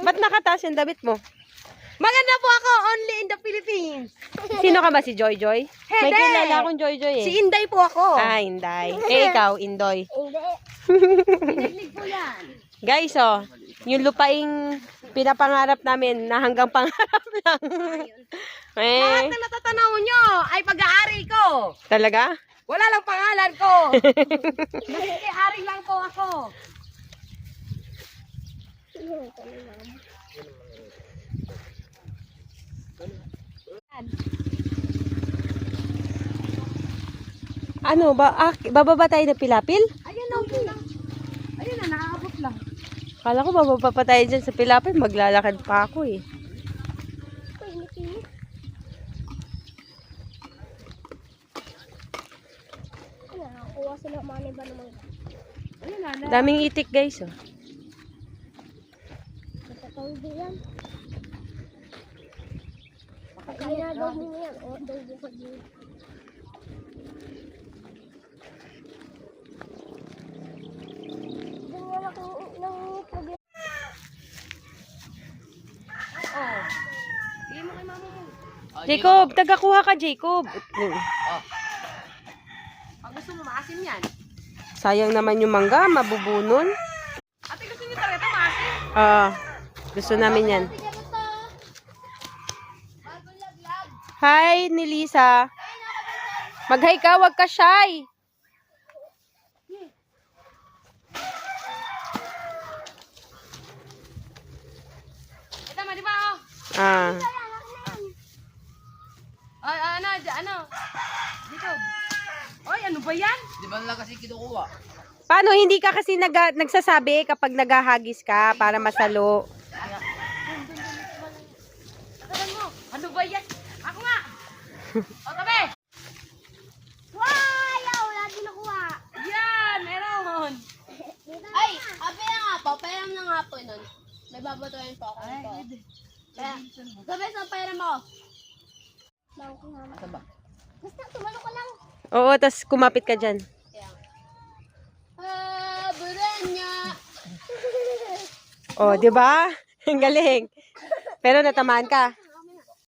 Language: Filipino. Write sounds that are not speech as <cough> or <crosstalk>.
Ba't nakataas yung damit mo? Maganda po ako, only in the Philippines. Sino ka ba si Joy Joy? May Hindi. kilala akong Joy Joy eh. Si Inday po ako. Ah, Inday. <laughs> Eh, ikaw, Indoy. Hindi. <laughs> Pinaglig po yan. Guys, oh, yung lupaing pinapangarap namin na hanggang pangarap <laughs> lang. Lahat eh, na natatanaw nyo ay pag-aari ko. talaga? Wala lang pangalan ko. Nakikiari lang po ako. Ano ba? Ah, bababa tayo na pilapil? Ayun na, na. Ayun na, nakaabot lang. Kala ko bababa pa tayo dyan sa pilapil. Maglalakad pa ako eh. Daming itik guys oh. Din yan. Kaya daw mo yan. O, daw bukod yun. Diyan nga lang ng. Oh. Bigyan mo kay mama mo. Jacob, tagakuha ka Jacob. Pag gusto mo, maasim yan. Sayang naman yung mangga, mabubunon. Ate, gusto niyo talaga maasim? Ah, gusto namin yan. Hi, Nilisa. Mag-hi ka, wag ka shy. Di ba, oh? Ah. Ay, ano, di- ano? Dito. Oy, ano ba yan? Paano hindi ka kasi nag nagsasabi kapag naghahagis ka para masalo? Tatalan mo. Ano ba yan? Ako nga. o, tabi. Wow! Wala din nakuha. Yan, meron. Ay, ape na nga po. Pairam na nga po nun. May babatuin po ako nito. Kaya, sabi sa pairam ako. Asa ba? Basta, tumalo ka lang. Oo, tas kumapit ka dyan. Ah, buranya. Oh, di ba? <laughs> Ang galing. Pero natamaan ka.